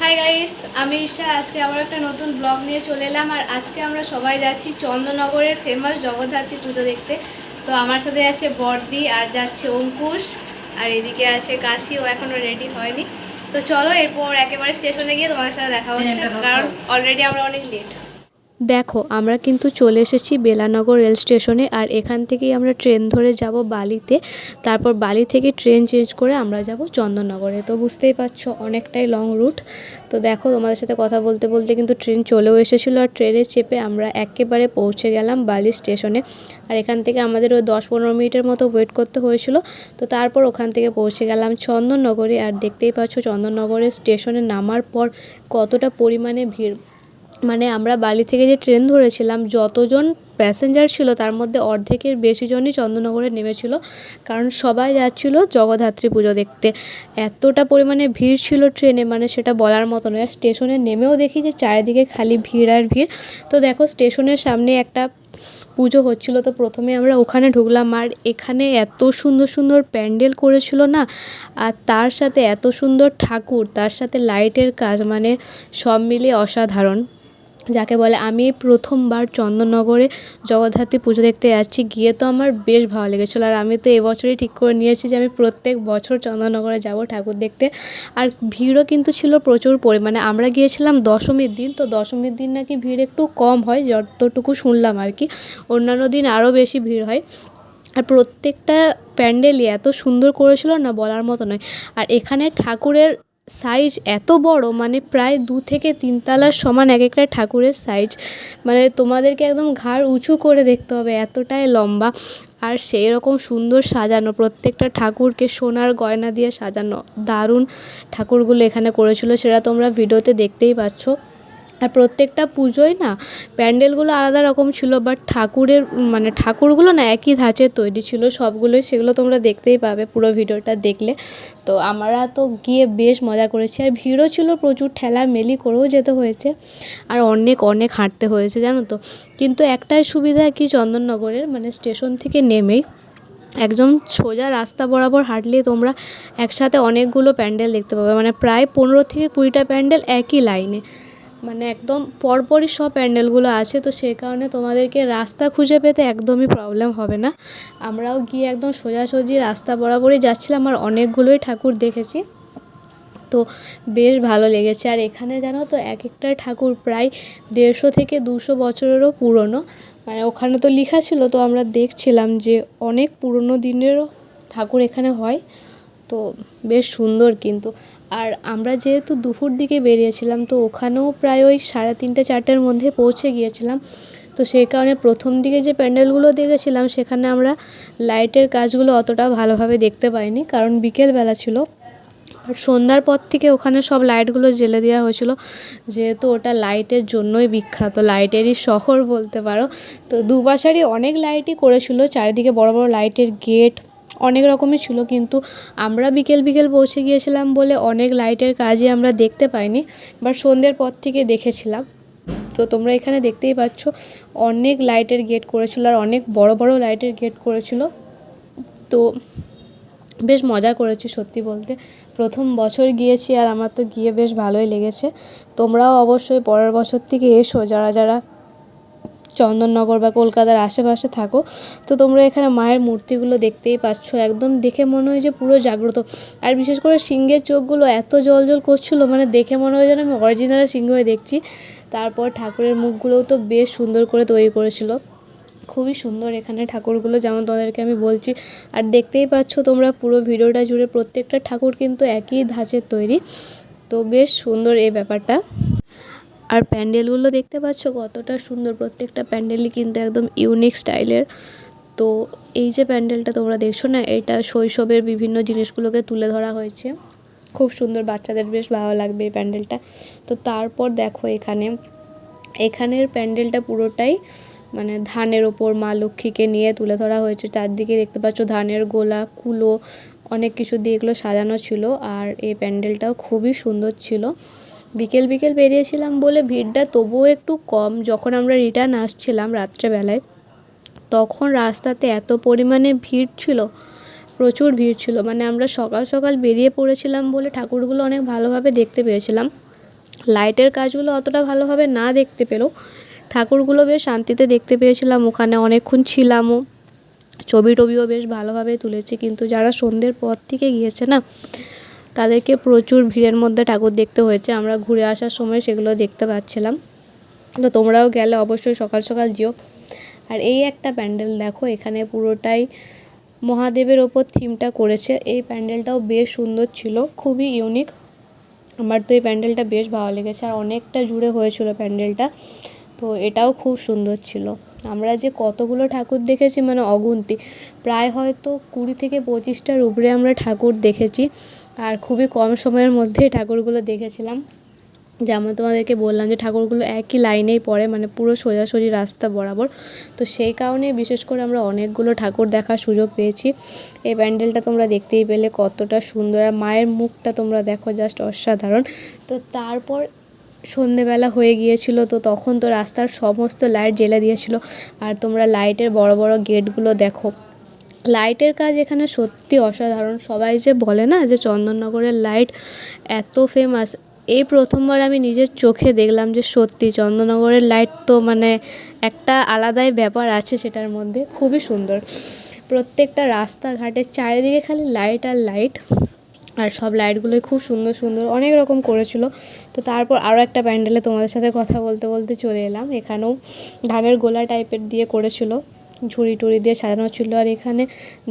Hi guys আমি ঈশা। আজকে আবার একটা নতুন ব্লগ নিয়ে চলে এলাম আর আজকে আমরা সবাই যাচ্ছি চন্দননগরের ফেমাস জগদ্ধাত্রী পুজো দেখতে। তো আমার সাথে আছে বর্দি আর যাচ্ছে অঙ্কুশ আর এদিকে আছে কাশি ও এখনও রেডি হয়নি। তো চলো এরপর একেবারে স্টেশনে গিয়ে তোমাদের সাথে দেখা হচ্ছে কারণ অলরেডি আমরা অনেক লেট দেখো, আমরা কিন্তু চলে এসেছি বেলানগর রেল স্টেশনে আর এখান থেকেই আমরা ট্রেন ধরে যাব বালিতে। তারপর বালি থেকে ট্রেন চেঞ্জ করে আমরা যাব চন্দননগরে। তো বুঝতেই পারছ, অনেকটাই লং রুট তো দেখো, তোমাদের সাথে কথা বলতে বলতে কিন্তু ট্রেন চলেও এসেছিল আর ট্রেনে চেপে আমরা একেবারে পৌঁছে গেলাম বালি স্টেশনে। আর এখান থেকে আমাদের ওই দশ পনেরো মিনিটের মতো ওয়েট করতে হয়েছিল। তো তারপর ওখান থেকে পৌঁছে গেলাম চন্দননগরে। আর দেখতেই পাচ্ছ, চন্দননগরের স্টেশনে নামার পর কতটা পরিমাণে ভিড়। মানে আমরা বালি থেকে যে ট্রেন ধরেছিলাম, যতজন প্যাসেঞ্জার ছিল তার মধ্যে অর্ধেকের বেশি জনই চন্দননগরে নেমেছিল। কারণ সবাই যাচ্ছিল জগদ্ধাত্রী পুজো দেখতে। এতটা পরিমাণে ভিড় ছিল ট্রেনে মানে সেটা বলার মতো নয়। স্টেশনে নেমেও দেখি যে চারিদিকে খালি ভিড় আর ভিড়। তো দেখো, স্টেশনের সামনে একটা পুজো হচ্ছিল, তো প্রথমে আমরা ওখানে ঢুকলাম। আর এখানে এত সুন্দর সুন্দর প্যান্ডেল করেছিল না, আর তার সাথে এত সুন্দর ঠাকুর, তার সাথে লাইটের কাজ মানে সব মিলিয়ে অসাধারণ। যাকে বলে, আমি প্রথমবার চন্দননগরে জগদ্ধাত্রী পুজো দেখতে যাচ্ছি। গিয়ে তো আমার বেশ ভালো লেগেছিলো। আর আমি তো এবছরই ঠিক করে নিয়েছি যে, আমি প্রত্যেক বছর চন্দননগরে যাব ঠাকুর দেখতে। আর ভিড়ও কিন্তু ছিল প্রচুর পরিমাণে। আমরা গিয়েছিলাম দশমীর দিন। তো দশমীর দিন নাকি ভিড় একটু কম হয়, যতটুকু শুনলাম আর কি। অন্যান্য দিন আরও বেশি ভিড় হয়। আর প্রত্যেকটা প্যান্ডেলই এত সুন্দর করেছিল না বলার মতো নয়। আর এখানে ঠাকুরের সাইজ এত বড় মানে প্রায় দু থেকে তিন তলার সমান এক একটা ঠাকুরের সাইজ মানে তোমাদেরকে একদম ঘাড় উঁচু করে দেখতে হবে, এতটাই লম্বা। আর সেই রকম সুন্দর সাজানো, প্রত্যেকটা ঠাকুরকে সোনার গয়না দিয়ে সাজানো, দারুণ ঠাকুরগুলো এখানে করেছিল। সেটা তোমরা ভিডিওতে দেখতেই পাচ্ছ। আর প্রত্যেকটা পুজোয় না প্যান্ডেলগুলো আলাদা রকম ছিল বাট ঠাকুরের মানে ঠাকুরগুলো না একই ধাঁচের তৈরি ছিল, সবগুলোই সেগুলো তোমরা দেখতেই পাবে পুরো ভিডিওটা দেখলে। তো আমরা তো গিয়ে বেশ মজা করেছি, আর ভিড়ও ছিল প্রচুর ঠেলা মেলি করেও যেতে হয়েছে, আর অনেক অনেক হাঁটতে হয়েছে, জানো তো। কিন্তু একটাই সুবিধা কি চন্দননগরের মানে স্টেশন থেকে নেমেই একদম সোজা রাস্তা বরাবর হাঁটলে তোমরা একসাথে অনেকগুলো প্যান্ডেল দেখতে পাবে মানে প্রায় পনেরো থেকে কুড়িটা প্যান্ডেল একই লাইনে। মানে একদম পরপরই সব প্যান্ডেলগুলো আছে, তো সেই কারণে তোমাদেরকে রাস্তা খুঁজে পেতে একদমই প্রবলেম হবে না। আমরাও গিয়ে একদম সোজাসুজি রাস্তা বরাবরই যাচ্ছিলাম, আর অনেকগুলোই ঠাকুর দেখেছি। তো বেশ ভালো লেগেছে। আর এখানে জানো তো এক একটা ঠাকুর প্রায় দেড়শো থেকে দুশো বছরেরও পুরনো। মানে ওখানে তো লেখা ছিল, তো আমরা দেখছিলাম যে অনেক পুরনো দিনেরও ঠাকুর এখানে হয়। তো বেশ সুন্দর কিন্তু। আর আমরা যেহেতু দুপুর দিকে বেরিয়েছিলাম, তো ওখানেও প্রায় ওই সাড়ে তিনটে, চারটের মধ্যে পৌঁছে গিয়েছিলাম। তো সেই কারণে প্রথম দিকে যে প্যান্ডেলগুলো দেখেছিলাম, সেখানে আমরা লাইটের কাজগুলো অতটা ভালোভাবে দেখতে পাইনি, কারণ বিকেলবেলা ছিল। আর সন্ধ্যার পর থেকে ওখানে সব লাইটগুলো জ্বেলে দেওয়া হয়েছিল, যেহেতু ওটা লাইটের জন্যই বিখ্যাত, লাইটেরই শহর বলতে পারো। তো দুপাশারই অনেক লাইটই করেছিল, চারিদিকে বড় বড় লাইটের গেট অনেক রকমের ছিল, কিন্তু আমরা বিকেল বিকেল পৌঁছে গিয়েছিলাম বলে অনেক লাইটের কাজই আমরা দেখতে পাইনি বাট সন্ধ্যের পর থেকে দেখেছিলাম। তো তোমরা এখানে দেখতেই পাচ্ছ, অনেক লাইটের গেট করেছিল আর অনেক বড় বড় লাইটের গেট করেছিল। তো বেশ মজা করেছি সত্যি বলতে। প্রথম বছর গিয়েছি আর আমার তো গিয়ে বেশ ভালোই লেগেছে। তোমরাও অবশ্যই পরের বছর থেকে এসো, যারা যারা চন্দননগর বা কলকাতার আশেপাশে থাকো। তো তোমরা এখানে মায়ের মূর্তিগুলো দেখতেই পাচ্ছ। একদম দেখে মনে হয় যে পুরো জাগ্রত। আর বিশেষ করে সিংহের চোখগুলো এত জল জল করছিল মানে দেখে মনে হয় যেন আমি অরিজিনাল সিংহ হয়ে দেখছি। তারপর ঠাকুরের মুখগুলোও তো বেশ সুন্দর করে তৈরি করেছিল। খুবই সুন্দর এখানে ঠাকুরগুলো, যেমন তোমাদেরকে আমি বলছি। আর দেখতেই পাচ্ছ তোমরা পুরো ভিডিওটা জুড়ে প্রত্যেকটা ঠাকুর কিন্তু একই ধাঁচের তৈরি। তো বেশ সুন্দর এই ব্যাপারটা। আর প্যান্ডেলগুলো দেখতে পাচ্ছ কতটা সুন্দর। প্রত্যেকটা প্যান্ডেলই কিন্তু একদম ইউনিক স্টাইলের। তো এই যে প্যান্ডেলটা তোমরা দেখছ না, এটা শৈশবের বিভিন্ন জিনিসগুলোকে তুলে ধরা হয়েছে। খুব সুন্দর, বাচ্চাদের বেশ ভালো লাগবে এই প্যান্ডেলটা। তো তারপর দেখো এখানে। এখানের প্যান্ডেলটা পুরোটাই মানে ধানের ওপর মা লক্ষ্মীকে নিয়ে তুলে ধরা হয়েছে। চারদিকে দেখতে পাচ্ছ ধানের গোলা, কুলো, অনেক কিছু দিয়ে এগুলো সাজানো ছিল। আর এই প্যান্ডেলটাও খুবই সুন্দর ছিল। বিকেল বিকেল বেরিয়েছিলাম বলে ভিড়টা তবুও একটু কম যখন আমরা রিটার্ন আসছিলাম রাত্রেবেলায়। তখন রাস্তাতে এত পরিমাণে ভিড় ছিল, প্রচুর ভিড় ছিল। মানে আমরা সকাল সকাল বেরিয়ে পড়েছিলাম বলে ঠাকুরগুলো অনেক ভালোভাবে দেখতে পেয়েছিলাম। লাইটের কাজগুলো অতটা ভালোভাবে না দেখতে পেলেও ঠাকুরগুলো বেশ শান্তিতে দেখতে পেয়েছিলাম। ওখানে অনেকক্ষণ ছিলামও ছবি টবিও বেশ ভালোভাবে তুলেছি। কিন্তু যারা সন্ধ্যের পর থেকে গিয়েছে না তাদেরকে প্রচুর ভিড়ের মধ্যে ঠাকুর দেখতে হয়েছে। আমরা ঘুরে আসার সময় সেগুলো দেখতে পাচ্ছিলাম। তো তোমরাও গেলে অবশ্যই সকাল সকাল যেও। আর এই একটা প্যান্ডেল দেখো, এখানে পুরোটাই মহাদেবের ওপর থিমটা করেছে। এই প্যান্ডেলটাও বেশ সুন্দর ছিল, খুবই ইউনিক। আমার তো এই প্যান্ডেলটা বেশ ভালো লেগেছে আর অনেকটা জুড়ে হয়েছিল প্যান্ডেলটা। তো এটাও খুব সুন্দর ছিল। আমরা যে কতগুলো ঠাকুর দেখেছি মানে অগুন্তি। প্রায় হয়তো কুড়ি থেকে পঁচিশটার উপরে আমরা ঠাকুর দেখেছি। আর খুবই কম সময়ের মধ্যে ঠাকুরগুলো দেখেছিলাম। যেমন তোমাদেরকে বললাম যে ঠাকুরগুলো একই লাইনেই পড়ে মানে পুরো সোজাসুজি রাস্তা বরাবর। তো সেই কারণে বিশেষ করে আমরা অনেকগুলো ঠাকুর দেখার সুযোগ পেয়েছি। এই প্যান্ডেলটা তোমরা দেখতেই পেলে কতটা সুন্দর, আর মায়ের মুখটা তোমরা দেখো জাস্ট অসাধারণ। তো তারপর সন্ধেবেলা হয়ে গিয়েছিল, তো তখন তো রাস্তার সমস্ত লাইট জ্বেলে দিয়েছিল। আর তোমরা লাইটের বড় বড় গেটগুলো দেখো। লাইটের কাজ এখানে সত্যি অসাধারণ। সবাই যে বলে না যে চন্দননগরের লাইট এত ফেমাস এই প্রথমবার আমি নিজের চোখে দেখলাম যে সত্যি চন্দননগরের লাইট তো মানে একটা আলাদাই ব্যাপার আছে সেটার মধ্যে, খুবই সুন্দর। প্রত্যেকটা রাস্তাঘাটের চারিদিকে খালি লাইট আর লাইট আর সব লাইটগুলোই খুব সুন্দর সুন্দর, অনেক রকম করেছিল। তো তারপর আরও একটা প্যান্ডেলে তোমাদের সাথে কথা বলতে বলতে চলে এলাম। এখানেও ধানের গোলা টাইপের দিয়ে করেছিল। ঝুড়ি টুড়ি দিয়ে সাজানো ছিল। আর এখানে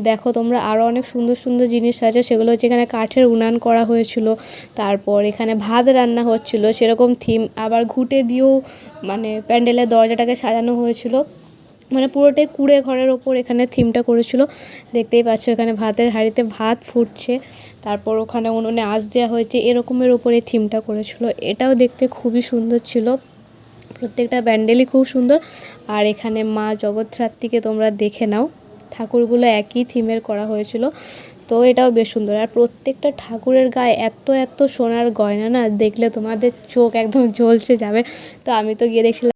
দেখো তোমরা আরও অনেক সুন্দর সুন্দর জিনিস আছে, সেগুলো হচ্ছে এখানে কাঠের উনান করা হয়েছিল, তারপর এখানে ভাত রান্না হচ্ছিল, সেরকম থিম আবার ঘুঁটে দিয়েও মানে প্যান্ডেলের দরজাটাকে সাজানো হয়েছিল। মানে পুরোটাই কুড়ে ঘরের ওপর এখানে থিমটা করেছিল। দেখতেই পাচ্ছ এখানে ভাতের হাঁড়িতে ভাত ফুটছে, তারপর ওখানে উনুনে আঁচ দেওয়া হয়েছে, এরকমের ওপরে থিমটা করেছিল। এটাও দেখতে খুবই সুন্দর ছিল। প্রত্যেকটা ব্যান্ডেলই খুব সুন্দর। আর এখানে মা জগৎরাত্রীকে তোমরা দেখে নাও। ঠাকুরগুলো একই থিমের করা হয়েছিল। তো এটাও বেশ সুন্দর। আর প্রত্যেকটা ঠাকুরের গায়ে এত এত সোনার গয়না না, দেখলে তোমাদের চোখ একদম ঝলসে যাবে। তো আমি তো গিয়ে দেখছিলাম